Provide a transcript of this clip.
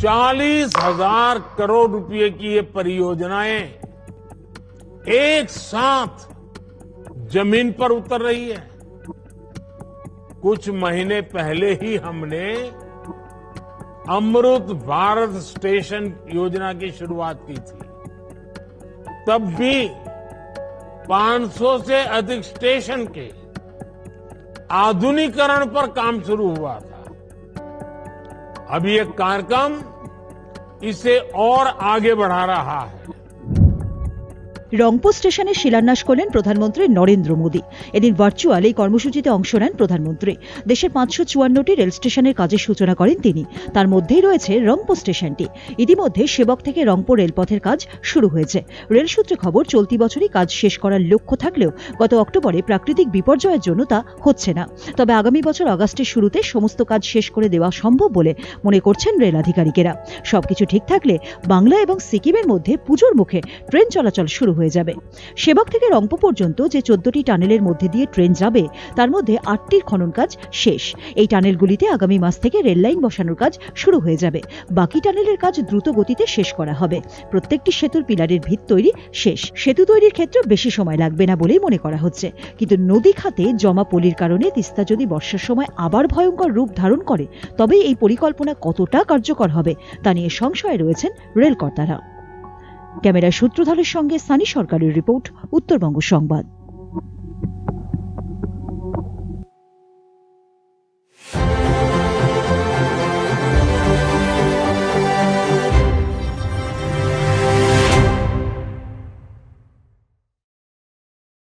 चालीस हज़ार करोड़ रुपए की ये परियोजनाएँ एक साथ ज़मीन पर उतर रही है। कुछ महीने पहले ही हमने अमृत भारत स्टेशन योजना की शुरुआत की थी। तब भी 500 से अधिक स्टेशन के आधुनिकरण पर काम शुरू हुआ था। अब ये कार्यक्रम इसे और आगे बढ़ा रहा है। রংপুর স্টেশনে শিলান্যাস করলেন প্রধানমন্ত্রী নরেন্দ্র মোদী। এদিন ভার্চুয়াল এই কর্মসূচিতে অংশ নেন প্রধানমন্ত্রী। দেশের পাঁচশো চুয়ান্নটি রেল স্টেশনের কাজের সূচনা করেন তিনি। তার মধ্যেই রয়েছে রংপুর স্টেশনটি। ইতিমধ্যে সেবক থেকে রংপুর রেলপথের কাজ শুরু হয়েছে। রেল সূত্রে খবর, চলতি বছরই কাজ শেষ করার লক্ষ্য থাকলেও গত অক্টোবরে প্রাকৃতিক বিপর্যয়ের জন্য তা হচ্ছে না। তবে আগামী বছর আগস্টের শুরুতে সমস্ত কাজ শেষ করে দেওয়া সম্ভব বলে মনে করছেন রেল আধিকারিকেরা। সবকিছু ঠিক থাকলে বাংলা এবং সিকিমের মধ্যে পুজোর মুখে ট্রেন চলাচল শুরু হয়ে যাবে। সেবক থেকে রংপুর পর্যন্ত যে চোদ্দটি টানেলের মধ্যে দিয়ে ট্রেন যাবে, তার মধ্যে আটটির খনন কাজ শেষ। এই টানেলগুলিতে আগামী মাস থেকে রেল লাইন বসানোর কাজ শুরু হয়ে যাবে। বাকি টানেলের কাজ দ্রুত গতিতে শেষ করা হবে। প্রত্যেকটি সেতুর পিলারের ভিত তৈরি শেষ। সেতু তৈরির ক্ষেত্রে বেশি সময় লাগবে না বলেই মনে করা হচ্ছে। কিন্তু নদী খাতে জমা পলির কারণে তিস্তা যদি বর্ষার সময় আবার ভয়ঙ্কর রূপ ধারণ করে তবে এই পরিকল্পনা কতটা কার্যকর হবে তা নিয়ে সংশয়ে রয়েছেন রেল সূত্রধারের সূত্রধরের সঙ্গে সানি সরকারের রিপোর্ট উত্তরবঙ্গ সংবাদ।